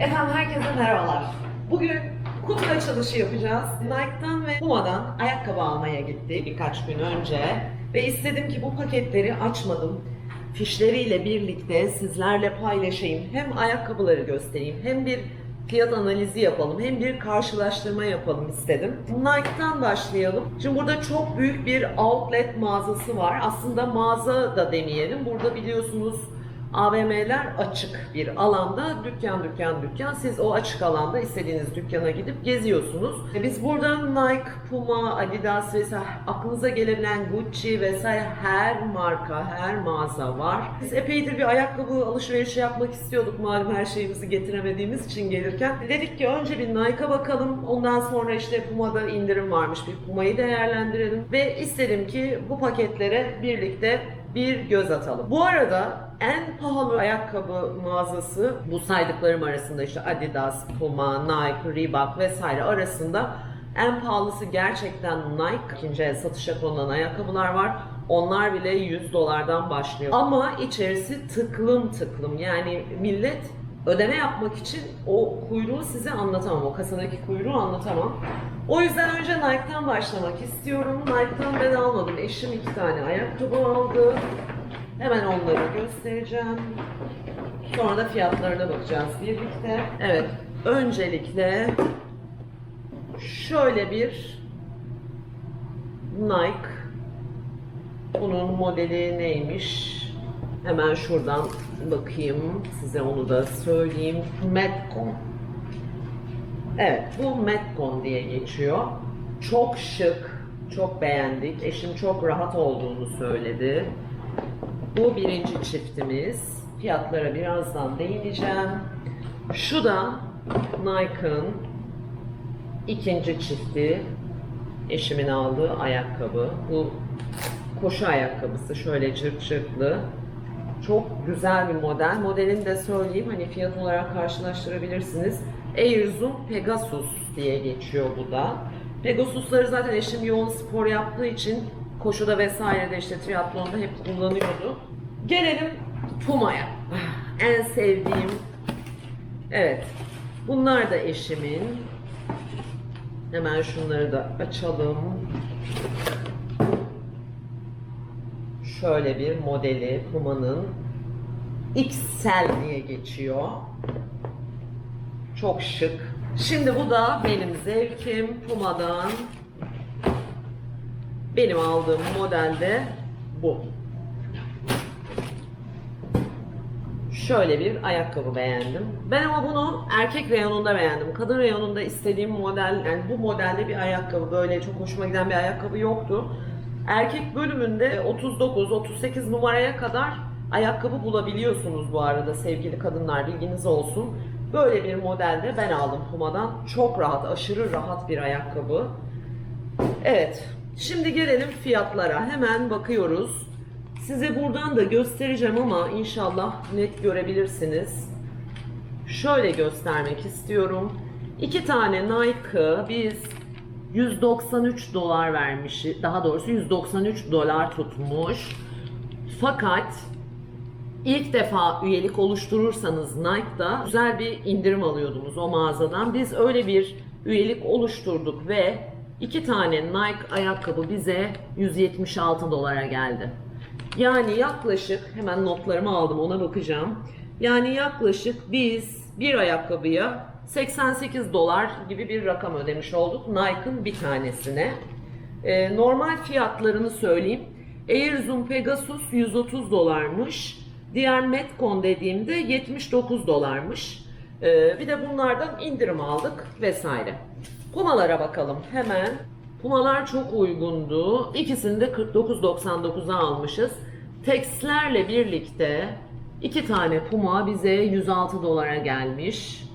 Efendim herkese merhabalar. Bugün kutu açılışı yapacağız. Nike'dan ve Puma'dan ayakkabı almaya gitti birkaç gün önce. Ve istedim ki bu paketleri açmadım. Fişleriyle birlikte sizlerle paylaşayım. Hem ayakkabıları göstereyim hem bir fiyat analizi yapalım hem bir karşılaştırma yapalım istedim. Nike'dan başlayalım. Şimdi burada çok büyük bir outlet mağazası var. Aslında mağaza da demeyelim. Burada biliyorsunuz AVM'ler açık bir alanda dükkan dükkan dükkan siz o açık alanda istediğiniz dükkana gidip geziyorsunuz. E Biz buradan Nike, Puma, Adidas vesaire aklınıza gelebilen Gucci vesaire her marka, her mağaza var. Biz epeydir bir ayakkabı alışverişi yapmak istiyorduk malum her şeyimizi getiremediğimiz için gelirken. Dedik ki önce bir Nike'a bakalım ondan sonra işte Puma'da indirim varmış bir Puma'yı değerlendirelim ve istedim ki bu paketlere birlikte bir göz atalım. Bu arada en pahalı ayakkabı mağazası bu saydıklarım arasında işte Adidas, Puma, Nike, Reebok vesaire arasında en pahalısı gerçekten Nike. İkinci el satışa konulan ayakkabılar var. Onlar bile 100 dolardan başlıyor. Ama içerisi tıklım tıklım. Yani millet ödeme yapmak için o kuyruğu size anlatamam. O kasadaki kuyruğu anlatamam. O yüzden önce Nike'dan başlamak istiyorum. Nike'dan ben almadım. Eşim iki tane ayakkabı aldı. Hemen onları göstereceğim. Sonra da fiyatlarına bakacağız birlikte. Evet, öncelikle şöyle bir Nike. Bunun modeli neymiş? Hemen şuradan bakayım. Size onu da söyleyeyim. Metcon. Evet, bu Metcon diye geçiyor. Çok şık, çok beğendik. Eşim çok rahat olduğunu söyledi. Bu birinci çiftimiz. Fiyatlara birazdan değineceğim. Şu da Nike'ın ikinci çifti. Eşimin aldığı ayakkabı. Bu koşu ayakkabısı. Şöyle cırt cırtlı. Çok güzel bir model. Modelini de söyleyeyim. Hani fiyat olarak karşılaştırabilirsiniz. Air Zoom Pegasus diye geçiyor bu da. Pegasus'ları zaten eşim yoğun spor yaptığı için koşuda vesairede işte triatlonda hep kullanıyordu. Gelelim Puma'ya. Ah, En sevdiğim Evet. Bunlar da eşimin. Hemen şunları da açalım. Şöyle bir modeli Puma'nın XL diye geçiyor. Çok şık. Şimdi bu da benim zevkim. Puma'dan benim aldığım modelde bu. Şöyle bir ayakkabı beğendim. Ben ama bunu erkek reyonunda beğendim. Kadın reyonunda istediğim model, yani bu modelde bir ayakkabı, böyle çok hoşuma giden bir ayakkabı yoktu. Erkek bölümünde 39-38 numaraya kadar ayakkabı bulabiliyorsunuz bu arada sevgili kadınlar bilginiz olsun. Böyle bir modelde ben aldım Puma'dan. Çok rahat, aşırı rahat bir ayakkabı. Evet, şimdi gelelim fiyatlara. Hemen bakıyoruz. Size buradan da göstereceğim ama inşallah net görebilirsiniz. Şöyle göstermek istiyorum. İki tane Nike biz 193 dolar vermiş. Daha doğrusu 193 dolar tutmuş. Fakat ilk defa üyelik oluşturursanız Nike'da güzel bir indirim alıyordunuz o mağazadan. Biz öyle bir üyelik oluşturduk ve iki tane Nike ayakkabı bize 176 dolara geldi. Yani yaklaşık hemen notlarımı aldım ona bakacağım. Yani yaklaşık biz bir ayakkabıya 88 dolar gibi bir rakam ödemiş olduk Nike'ın bir tanesine. Ee, normal fiyatlarını söyleyeyim. Air Zoom Pegasus 130 dolarmış. Diğer Metcon dediğimde 79 dolarmış. Ee, bir de bunlardan indirim aldık vesaire. Pumalara bakalım hemen. Pumalar çok uygundu. İkisini de 49.99'a almışız. Tekslerle birlikte iki tane Puma bize 106 dolara gelmiş.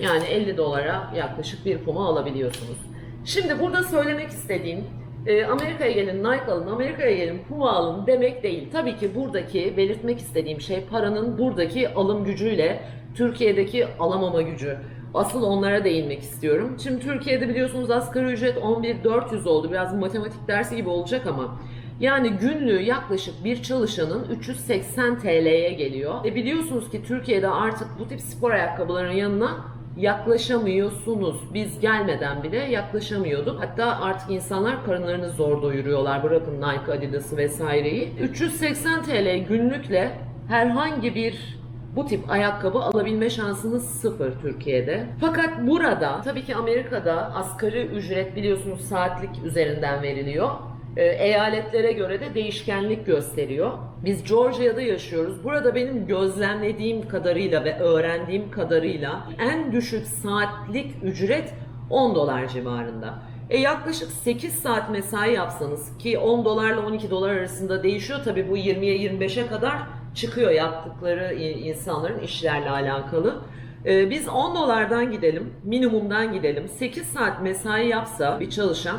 Yani 50 dolara yaklaşık bir Puma alabiliyorsunuz. Şimdi burada söylemek istediğim e, Amerika'ya gelin Nike alın, Amerika'ya gelin Puma alın demek değil. Tabii ki buradaki belirtmek istediğim şey paranın buradaki alım gücüyle Türkiye'deki alamama gücü. Asıl onlara değinmek istiyorum. Şimdi Türkiye'de biliyorsunuz asgari ücret 11.400 oldu. Biraz matematik dersi gibi olacak ama Yani günlüğü yaklaşık bir çalışanın 380 TL'ye geliyor. E biliyorsunuz ki Türkiye'de artık bu tip spor ayakkabıların yanına yaklaşamıyorsunuz. Biz gelmeden bile yaklaşamıyorduk. Hatta artık insanlar karınlarını zor doyuruyorlar. Bırakın Nike, Adidas'ı vesaireyi. 380 TL günlükle herhangi bir bu tip ayakkabı alabilme şansınız sıfır Türkiye'de. Fakat burada tabii ki Amerika'da asgari ücret biliyorsunuz saatlik üzerinden veriliyor. Ee, eyaletlere göre de değişkenlik gösteriyor. Biz Georgia'da yaşıyoruz. Burada benim gözlemlediğim kadarıyla ve öğrendiğim kadarıyla en düşük saatlik ücret 10 dolar civarında. E yaklaşık 8 saat mesai yapsanız ki 10 dolarla 12 dolar arasında değişiyor tabii bu 20'ye 25'e kadar çıkıyor yaptıkları insanların işlerle alakalı. E, biz 10 dolardan gidelim, minimumdan gidelim. 8 saat mesai yapsa bir çalışan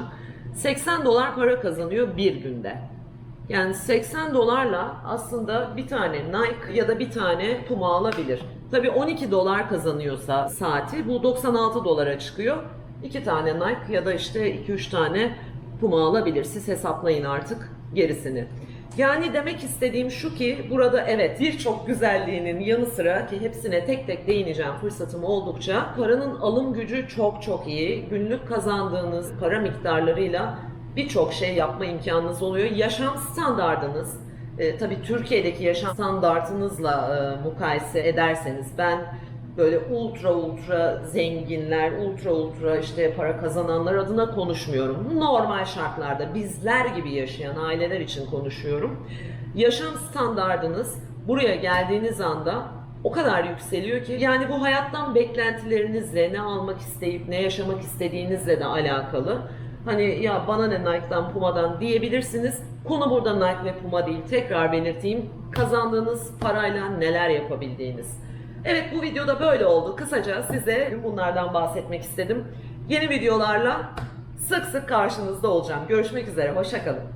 80 dolar para kazanıyor bir günde. Yani 80 dolarla aslında bir tane Nike ya da bir tane Puma alabilir. Tabii 12 dolar kazanıyorsa saati bu 96 dolara çıkıyor. İki tane Nike ya da işte 2-3 tane Puma alabilir. Siz hesaplayın artık gerisini. Yani demek istediğim şu ki burada evet birçok güzelliğinin yanı sıra ki hepsine tek tek değineceğim fırsatım oldukça paranın alım gücü çok çok iyi. Günlük kazandığınız para miktarlarıyla birçok şey yapma imkanınız oluyor. Yaşam standardınız e, tabii Türkiye'deki yaşam standartınızla e, mukayese ederseniz ben böyle ultra ultra zenginler, ultra ultra işte para kazananlar adına konuşmuyorum. Normal şartlarda bizler gibi yaşayan aileler için konuşuyorum. Yaşam standardınız buraya geldiğiniz anda o kadar yükseliyor ki yani bu hayattan beklentilerinizle ne almak isteyip ne yaşamak istediğinizle de alakalı. Hani ya bana ne Nike'dan Puma'dan diyebilirsiniz. Konu burada Nike ve Puma değil. Tekrar belirteyim. Kazandığınız parayla neler yapabildiğiniz. Evet bu videoda böyle oldu. Kısaca size bunlardan bahsetmek istedim. Yeni videolarla sık sık karşınızda olacağım. Görüşmek üzere. Hoşçakalın.